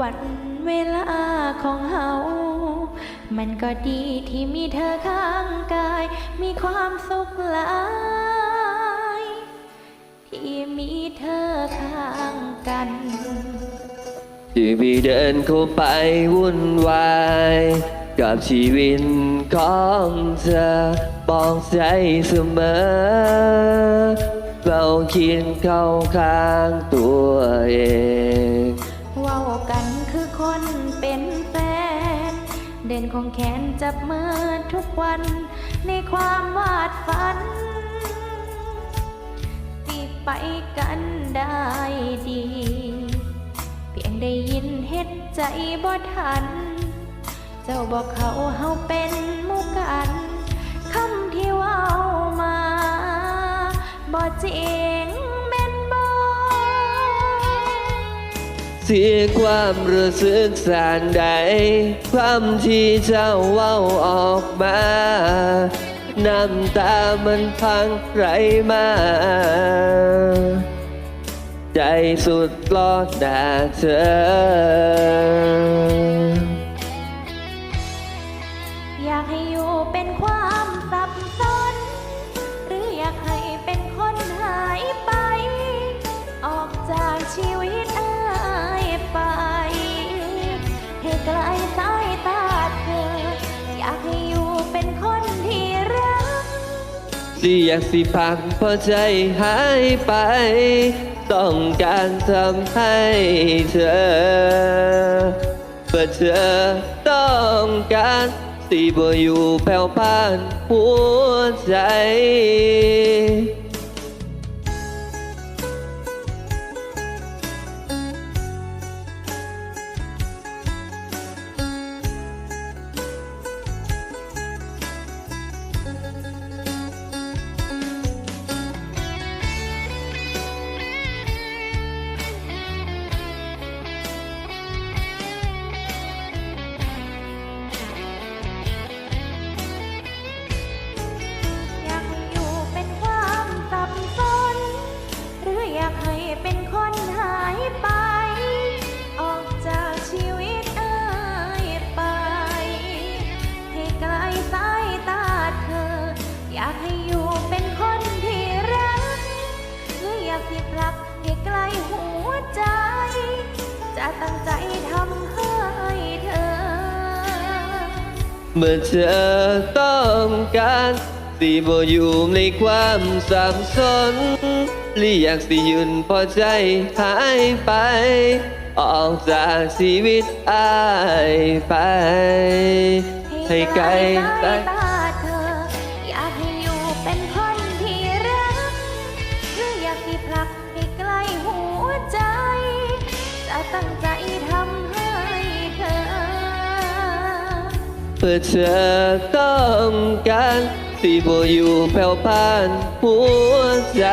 วันเวลาของเฮา มันก็ดีที่มีเธอข้างกาย มีความสุขหลาย ที่มีเธอข้างกันที่พี่เดินเข้าไปวุ่นวาย กับชีวิตของเธอบอกใจเสมอเราคิดเข้าข้างตัวเอง คือคนเป็นแฟน เด่นของแขนจับมือทุกวันในความวาดฝันที่ไปกันได้ดี เพียงได้ยินเฮ็ดใจบ่ทัน เจ้าบอกเขาเฮาเป็นมุกันคำที่ว้ามาบ่จริง สียความรู้สึกสานใด ความที่เจ้าเว้าออกมา น้ำตามันพังไรมา ใจสุดลอดหน้าเธอ สิอยากสิพักเพราะใจหายไป ต้องการทำให้เธอเพื่อเธอต้องการสิบ่อยู่แผ่วพานหัวใจ ที่ผลักให้ไกลหัวใจ จะตั้งใจทำให้เธอ เมื่อเธอต้องการสิบ่อยู่ในความสับสนหรืออยากสิยืนพอใจหายไป ออกจากชีวิตอายไป ให้ไกลตาเธอ อยากให้อยู่เป็นค ตั้งใจทำให้เธอเพื่อเธอต้องการที่บ่อยู่แผ่วผ่านหัวใจ